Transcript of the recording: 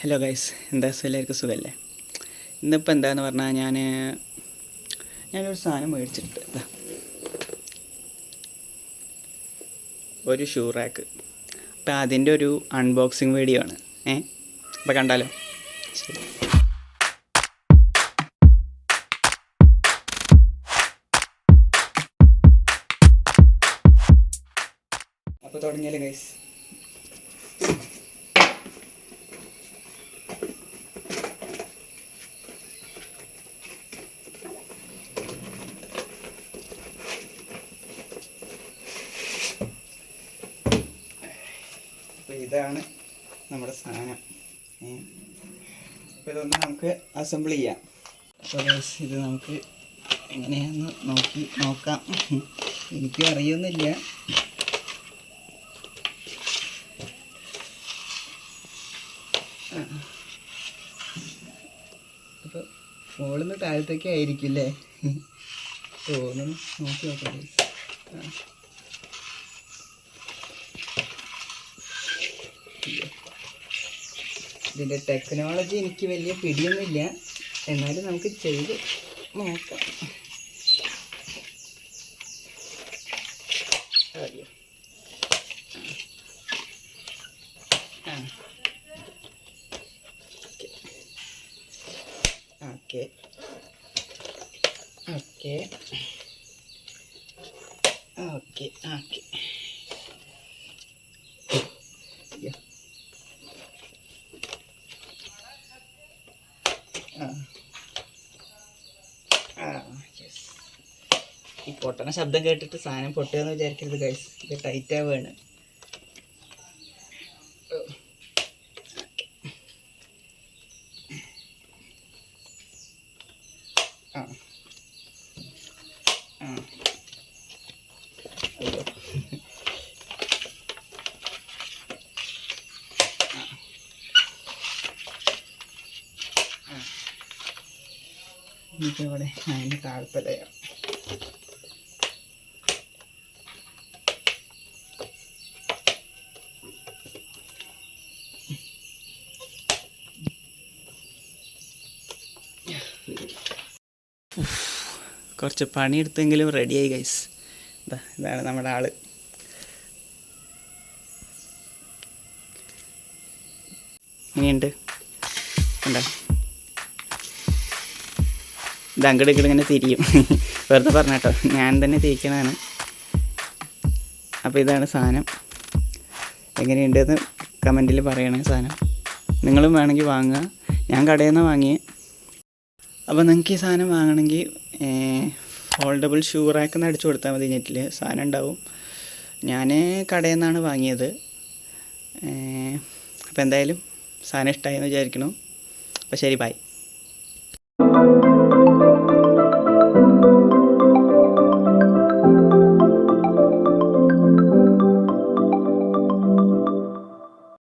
Hello guys എന്താ എല്ലാവർക്കും സുഖമല്ലേ ഇന്നിപ്പോൾ എന്താന്ന് പറഞ്ഞാൽ ഞാൻ ഞാനൊരു സാധനം മേടിച്ചിട്ടുണ്ട്. ഒരു ഷൂ റാക്ക് അപ്പോൾ അതിന്റെ ഒരു അൺബോക്സിങ് വീഡിയോ ആണ്. ഏ? അപ്പോൾ കണ്ടാലോ? അപ്പോൾ തുടങ്ങിയല്ലേ ഗൈസ് അപ്പോൾ ഇതാണ് നമ്മുടെ സാധനം. അപ്പോൾ ഇതൊന്ന് നമുക്ക് അസംബിൾ ചെയ്യാം. അപ്പോൾ ഇത് നമുക്ക് എങ്ങനെയാന്ന് നോക്കി നോക്കാം. എനിക്ക് അറിയുന്നില്ല. അപ്പോൾ മുകളിൽ താഴത്തേക്ക് ആയിരിക്കില്ലേ? തോന്നുന്നു നോക്കി നോക്കാം. ആ ഇതിന്റെ ടെക്നോളജി എനിക്ക് വലിയ പിടിയൊന്നുമില്ല. എന്നാലും നമുക്ക് ചെയ്ത് നോക്കാം. ആ. ഓക്കെ. ഓക്കെ. ഓക്കെ. ഓക്കെ അയ്യോ ആ ആ യെസ് ഈ പൊട്ടണ ശബ്ദം കേട്ടിട്ട് സാധനം പൊട്ടുകയെന്ന് വിചാരിക്കരുത് ഗൈസ് ഇത് ടൈറ്റ് ആവുകയാണ് എനിക്കവിടെ അതിന് താഴ്ത്തലയാണ് കുറച്ച് പണിയെടുത്തെങ്കിലും റെഡിയായി ഗൈസ് ഇതാ ഇതാണ് നമ്മുടെ ആൾ. ഇനിയുണ്ട്. എന്താ ഇത് അങ്ങോട്ട് ഇങ്ങോട്ട് ഇങ്ങനെ തിരിയും. വെറുതെ പറഞ്ഞട്ടോ ഞാൻ തന്നെ തിരിക്കണതാണ് അപ്പോൾ ഇതാണ് സാധനം. എങ്ങനെയുണ്ടെന്ന് കമന്റിൽ പറയണേ സാധനം. നിങ്ങളും വേണമെങ്കിൽ വാങ്ങുക. ഞാൻ കടയിൽ നിന്ന് വാങ്ങിയ. അപ്പോൾ നിങ്ങൾക്ക് ഈ സാധനം വാങ്ങണമെങ്കിൽ ഫോൾഡബിൾ ഷൂ റാക്ക് എന്ന് അടിച്ചു കൊടുത്താൽ മതി നെറ്റിൽ സാധനം ഉണ്ടാവും. ഞാൻ കടയിൽ നിന്നാണ് വാങ്ങിയത് അപ്പോൾ എന്തായാലും സാധനം ഇഷ്ടമായി എന്ന് വിചാരിക്കണം അപ്പോൾ ശരി ബൈ